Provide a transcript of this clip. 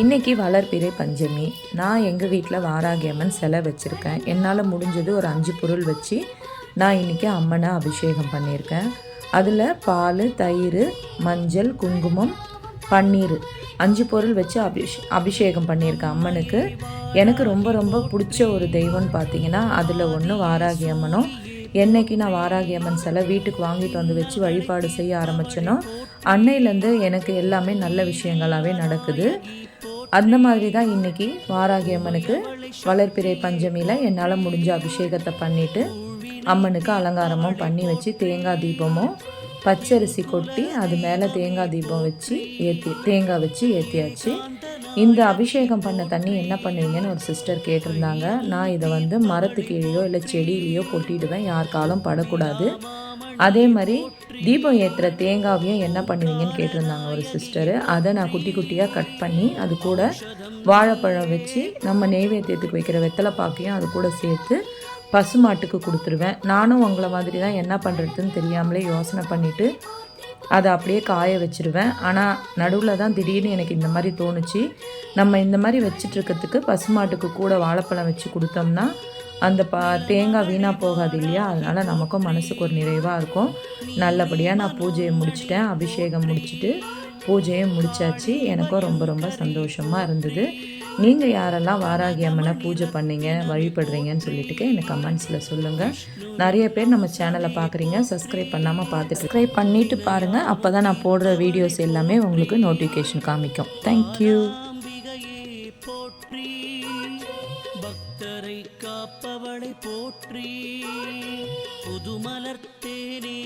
இன்னைக்கு வளர்பிறை பஞ்சமி. நான் எங்கள் வீட்டில் வாராகியம்மன் சிலை வச்சுருக்கேன். என்னால் முடிஞ்சது ஒரு அஞ்சு பொருள் வச்சு நான் இன்றைக்கி அம்மனை அபிஷேகம் பண்ணியிருக்கேன். அதில் பால் தயிர் மஞ்சள் குங்குமம் பன்னீர் அஞ்சு பொருள் வச்சு அபிஷ் அபிஷேகம் பண்ணியிருக்கேன் அம்மனுக்கு. எனக்கு ரொம்ப ரொம்ப பிடிச்ச ஒரு தெய்வம்னு பார்த்தீங்கன்னா அதில் ஒன்று வாராகி அம்மனும். என்னைக்கு நான் வாராகி அம்மன் சிலை வீட்டுக்கு வாங்கிட்டு வந்து வச்சு வழிபாடு செய்ய ஆரம்பிச்சேனோ அன்னையிலேருந்து எனக்கு எல்லாமே நல்ல விஷயங்களாகவே நடக்குது. அந்த மாதிரி தான் இன்றைக்கி வாராகி அம்மனுக்கு வளர்ப்பிறை பஞ்சமியில் என்னால் முடிஞ்ச அபிஷேகத்தை பண்ணிவிட்டு அம்மனுக்கு அலங்காரமும் பண்ணி வச்சு தேங்காய் தீபமும் பச்சரிசி கொட்டி அது மேலே தேங்காய் தீபம் வச்சு ஏற்றி தேங்காய் வச்சு ஏற்றியாச்சு இந்த அபிஷேகம் பண்ண தண்ணி என்ன பண்ணுவீங்கன்னு ஒரு சிஸ்டர் கேட்டிருந்தாங்க. நான் இதை வந்து மரத்து கீழேயோ இல்லை செடியிலையோ கொட்டிடுவேன் யார் காலம் படக்கூடாது. அதே மாதிரி தீபம் ஏற்றுற தேங்காவையும் என்ன பண்ணுவீங்கன்னு கேட்டிருந்தாங்க ஒரு சிஸ்டரு அதை நான் குட்டி குட்டியாக கட் பண்ணி அது கூட வாழைப்பழம் வச்சு நம்ம நெய்வேத்தியத்துக்கு வைக்கிற வெத்தலை பாக்கையும் அது கூட சேர்த்து பசுமாட்டுக்கு கொடுத்துருவேன். நானும் உங்களை மாதிரி தான் என்ன பண்ணுறதுன்னு தெரியாமலே யோசனை பண்ணிவிட்டு அதை அப்படியே காய வச்சுருவேன். ஆனால் நடுவில் தான் திடீர்னு எனக்கு இந்த மாதிரி தோணுச்சு. நம்ம இந்த மாதிரி வச்சிட்ருக்கிறதுக்கு பசுமாட்டுக்கு கூட வாழைப்பழம் வச்சு கொடுத்தோம்னா அந்த பா தேங்காய் வீணாக போகாது இல்லையா? அதனால் நமக்கும் மனசுக்கு ஒரு நிறைவாக இருக்கும். நல்லபடியாக நான் பூஜையை முடிச்சிட்டேன் அபிஷேகம் முடிச்சுட்டு பூஜையும் முடிச்சாச்சு. எனக்கும் ரொம்ப ரொம்ப சந்தோஷமாக இருந்தது. நீங்கள் யாரெல்லாம் வாராகி அம்மனை பூஜை பண்ணீங்க வழிபடுறீங்கன்னு சொல்லிட்டு எனக்கு கமெண்ட்ஸில் சொல்லுங்கள் நிறைய பேர் நம்ம சேனலை பார்க்குறீங்க சப்ஸ்கிரைப் பண்ணாமல் பார்த்து சப்ஸ்கிரைப் பண்ணிவிட்டு பாருங்கள் அப்போ தான் நான் போடுற வீடியோஸ் எல்லாமே உங்களுக்கு நோட்டிஃபிகேஷன் காமிக்கும். தேங்க்யூ போற்றி பக்தரை காப்பவளை போற்றி புதுமலர்த்தேனே